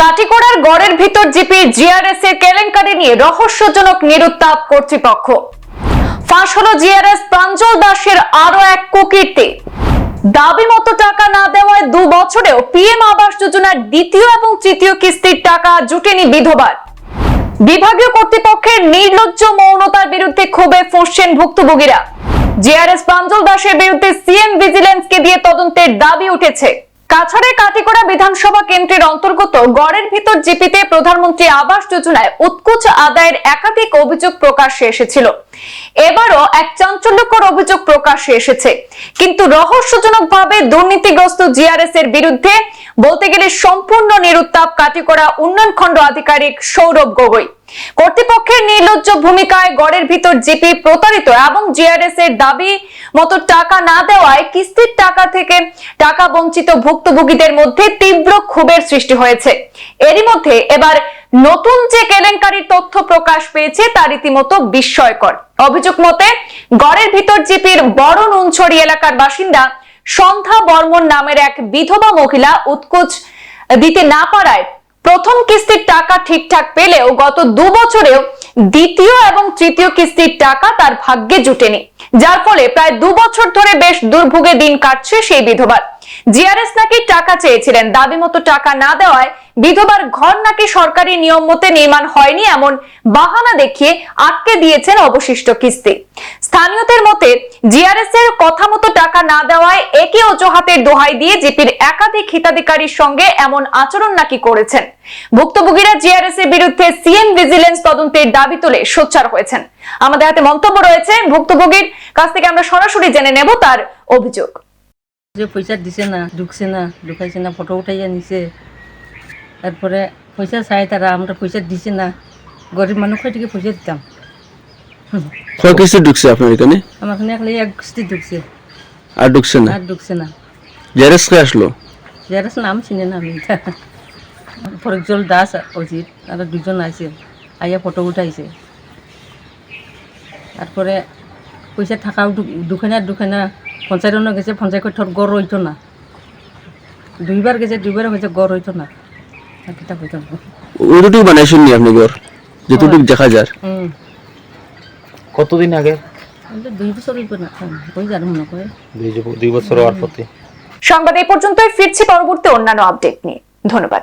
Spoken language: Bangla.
কাটিকোড়ার গড়ের ভিতর জিপি জিআরএস এর কেলেঙ্কারি নিয়ে রহস্যজনক নিরুত্তাপ কর্তৃপক্ষ। ফাঁস হলো জিআরএস প্রাঞ্জল দাসের আরও এক কুকীর্তি। দাবি মতো টাকা না দেওয়ায় দু বছরেও পিএম আবাস যোজনার দ্বিতীয় এবং তৃতীয় কিস্তির টাকা জুটেনি বিধবার। বিভাগীয় কর্তৃপক্ষের নির্লজ্জ মৌনতার বিরুদ্ধে ক্ষোভে ফুঁসছেন ভুক্তভোগীরা। জিআরএস প্রাঞ্জল দাসের বিরুদ্ধে সিএম ভিজিলেন্সকে দিয়ে তদন্তের দাবি উঠেছে। কাছাড়ের কাটিকোড়া বিধানসভা কেন্দ্রের অন্তর্গত গড়ের ভিতর জিপিতে প্রধানমন্ত্রী আবাস যোজনায় উৎকুচ আদায়ের একাধিক অভিযোগ প্রকাশ্যে এসেছিল। এবারও এক চাঞ্চল্যকর অভিযোগ প্রকাশ্যে এসেছে। কিন্তু রহস্যজনকভাবে দুর্নীতিগ্রস্ত জিআরএস এর বিরুদ্ধে বলতে গেলে সম্পূর্ণ নিরুত্তাপ কাটিকোড়া উন্নয়ন খণ্ড আধিকারিক সৌরভ গগৈ। কর্তৃপক্ষের নির্লজ্জ ভূমিকায় গড়ের ভিতর জিপি প্রতারিত এবং জিআরএস এর দাবি মতো টাকা না দেওয়ায় কিস্তির টাকা থেকে টাকা বঞ্চিত ভুক্তভোগীদের মধ্যে তীব্র ক্ষোভের সৃষ্টি হয়েছে। এরই মধ্যে এবার নতুন যে কেলেঙ্কারির তথ্য প্রকাশ পেয়েছে, তা রীতিমতো বিস্ময়কর। অভিযোগ মতে, গড়ের ভিতর জিপির বড় নুনছড়ি এলাকার বাসিন্দা সন্ধ্যা বর্মন নামের এক বিধবা মহিলা উৎকোচ দিতে না পারায় প্রথম কিস্তির টাকা ঠিকঠাক পেলেও গত দু বছরেও দ্বিতীয় এবং তৃতীয় কিস্তির টাকা তার ভাগ্যে জুটেনি। যার ফলে প্রায় দু বছর ধরে বেশ দুর্ভোগে দিন কাটছে সেই বিধবার। জিআরএস নাকি টাকা চেয়েছিলেন। দাবি মতো টাকা না দেওয়ায় বিধবার ঘর নাকি সরকারি নিয়ম মতে নির্মাণ হয়নি এমন বাহানা দেখিয়ে আটকে দিয়েছেন অবশিষ্ট কিস্তি। স্থানীয়দের মতে জিআরএস এর কথা মতো টাকা না দেওয়ায় একই অজুহাতের দোহাই দিয়ে জিপির একাধিক হিতাধিকারীর সঙ্গে এমন আচরণ নাকি করেছেন। ভুক্তভোগীরা জিআরএস এর বিরুদ্ধে সিএম ভিজিলেন্স তদন্তের দাবি তুলে সোচ্চার হয়েছেন। আমাদের হাতে মন্তব্য রয়েছে, ভুক্তভোগীর কাছ থেকে আমরা সরাসরি জেনে নেব তার অভিযোগ। যে পয়সা দিছে না, ঢুকছে না, ঢুকাইছে না, ফটো উঠাইয়া নিছে তারপরে পয়সা চাই তারা আমরা পয়সা দিছে না। গরিব মানুষ থেকে পয়সা দিতাম। কয় কিস্তি ঢুকছে আপনার এখানে? আমার এখানে একলাই এক কিস্তি ঢুকছে। আর ঢুকছে না? আর ঢুকছে না। জেরেস কে আসলো? নাম চিনে না আমি। ফরজল দাস অজিত আর দুজন আছে আইয়া ফটো উঠাইছে। তারপরে পয়সা থাকাও দুখানা দুখানা পঞ্চায়েত গেছে পঞ্চায়েত ঠোঁট গড় হইতো না। দুইবার গেছে দুইবার হয়েছে গড় হইতো না। ওইটুকু বানাইছেন নি আপনি ঘর? যেটুকু দেখা যায়। কতদিন আগে? দুই বছর হওয়ার প্রতি সংবাদ এই পর্যন্তই ফিরছি পরবর্তী অন্যান্য আপডেট নিয়ে। ধন্যবাদ।